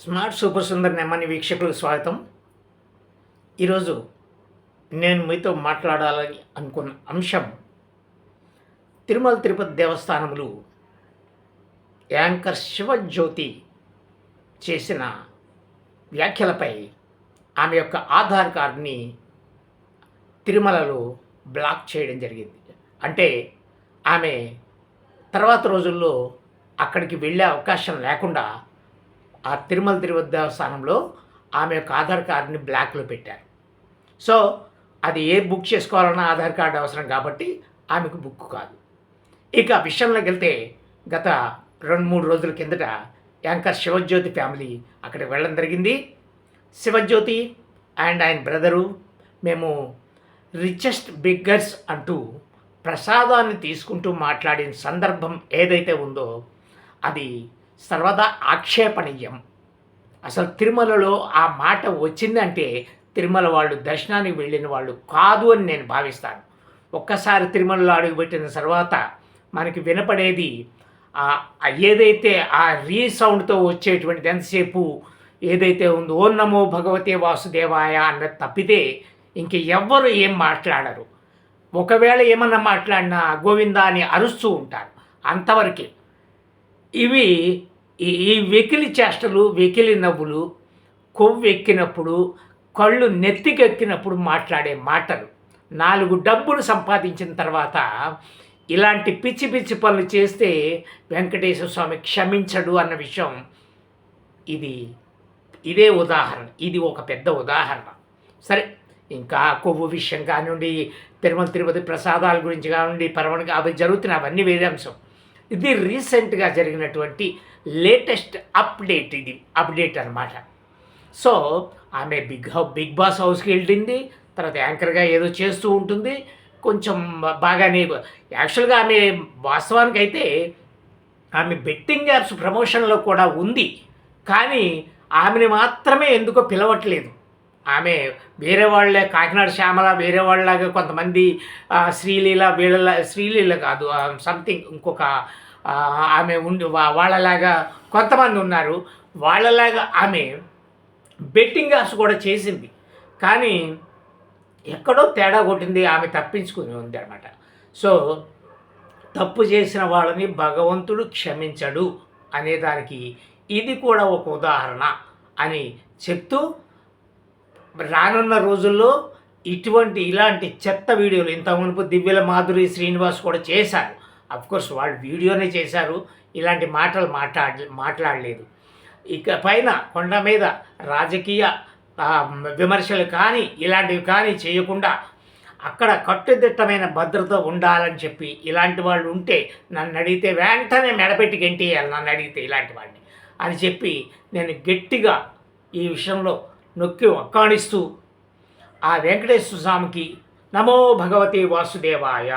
Smart super Sundar Nemmani వీక్షకులకు స్వాగతం. ఈరోజు నేను మీతో మాట్లాడాలని అనుకున్న అంశం తిరుమల తిరుపతి దేవస్థానములు యాంకర్ శివజ్యోతి చేసిన వ్యాఖ్యలపై ఆమె యొక్క ఆధార్ కార్డుని తిరుమలలో బ్లాక్ చేయడం జరిగింది. అంటే ఆమె తర్వాత రోజుల్లో అక్కడికి వెళ్ళే అవకాశం లేకుండా ఆ తిరుమల తిరుపతి దేవస్థానంలో ఆమె యొక్క ఆధార్ కార్డుని బ్లాక్లో పెట్టారు. సో అది ఏ బుక్ చేసుకోవాలన్నా ఆధార్ కార్డు అవసరం కాబట్టి ఆమెకు బుక్ కాదు. ఇక విషయంలోకి వెళ్తే గత రెండు మూడు రోజుల కిందట యాంకర్ శివజ్యోతి ఫ్యామిలీ అక్కడికి వెళ్ళడం జరిగింది. శివజ్యోతి అండ్ ఆయన బ్రదరు మేము రిచెస్ట్ బిగ్గర్స్ అంటూ ప్రసాదాన్ని తీసుకుంటూ మాట్లాడిన సందర్భం ఏదైతే ఉందో అది సర్వదా ఆక్షేపణీయం. అసలు తిరుమలలో ఆ మాట వచ్చిందంటే తిరుమల వాళ్ళు దర్శనానికి వెళ్ళిన వాళ్ళు కాదు అని నేను భావిస్తాను. ఒక్కసారి తిరుమలలో అడుగుపెట్టిన తర్వాత మనకి వినపడేది ఏదైతే ఆ రీ సౌండ్తో వచ్చేటువంటిది ఎంతసేపు ఏదైతే ఉందో ఓ నమో భగవతే వాసుదేవాయ అన్నది తప్పితే ఇంక ఎవ్వరు ఏం మాట్లాడరు. ఒకవేళ ఏమన్నా మాట్లాడినా గోవిందా అని అరుస్తూ ఉంటారు అంతవరకే. ఇవి ఈ వెకిలి చేష్టలు వెకిలి నవ్వులు కొవ్వు ఎక్కినప్పుడు కళ్ళు నెత్తికెక్కినప్పుడు మాట్లాడే మాటలు. నాలుగు డబ్బులు సంపాదించిన తర్వాత ఇలాంటి పిచ్చి పిచ్చి పనులు చేస్తే వెంకటేశ్వర స్వామి క్షమించడు అన్న విషయం ఇది ఇదే ఉదాహరణ. ఇది ఒక పెద్ద ఉదాహరణ. సరే ఇంకా కొవ్వు విషయం కానివ్వండి తిరుమల తిరుపతి ప్రసాదాల గురించి కానివ్వండి పరమణగా అవి జరుగుతున్నాయి అవన్నీ వేరే అంశం ఇది రీసెంట్గా జరిగినటువంటి లేటెస్ట్ అప్డేట్ ఇది అప్డేట్ అనమాట సో ఆమె బిగ్ హౌ బిగ్ బాస్ హౌస్కి వెళ్ళింది తర్వాత యాంకర్గా ఏదో చేస్తూ ఉంటుంది కొంచెం బాగానే యాక్చువల్గా ఆమె వాస్తవానికి అయితే ఆమె బెట్టింగ్ యాప్స్ ప్రమోషన్లో కూడా ఉంది కానీ ఆమెని మాత్రమే ఎందుకో పిలవట్లేదు. ఆమె వేరే వాళ్ళే కాకినాడ శ్యామల వేరే వాళ్ళలాగా కొంతమంది శ్రీలీల వీళ్ళ శ్రీలీల కాదు సంథింగ్ ఇంకొక ఆమె ఉండి వా- వాళ్ళలాగా కొంతమంది ఉన్నారు. వాళ్ళలాగా ఆమె బెట్టింగ్ యాప్స్ కూడా చేసింది. కానీ ఎక్కడో తేడా కొట్టింది ఆమె తప్పించుకుని ఉంది అనమాట సో తప్పు చేసిన వాళ్ళని భగవంతుడు క్షమించడు అనే దానికి ఇది కూడా ఒక ఉదాహరణ అని చెప్తూ రానున్న రోజుల్లో ఇటువంటి ఇలాంటి చెత్త వీడియోలు ఇంత మునుపు దివ్యల మాధురి శ్రీనివాస్ కూడా చేశారు. కోర్స్ వాళ్ళు వీడియోనే చేశారు. ఇలాంటి మాటలు మాట్లాడ మాట్లాడలేదు. ఇక పైన కొండ మీద రాజకీయ విమర్శలు కానీ ఇలాంటివి కానీ చేయకుండా అక్కడ కట్టుదిట్టమైన భద్రత ఉండాలని చెప్పి ఇలాంటి వాళ్ళు ఉంటే నన్ను అడిగితే వెంటనే మెడపెట్టి గెంటేయాలి నన్ను అడిగితే ఇలాంటి వాడిని అని చెప్పి నేను గట్టిగా ఈ విషయంలో నొక్కి ఒక్కాణిస్తూ ఆ వెంకటేశ్వర స్వామికి నమో భగవతి వాసుదేవాయ.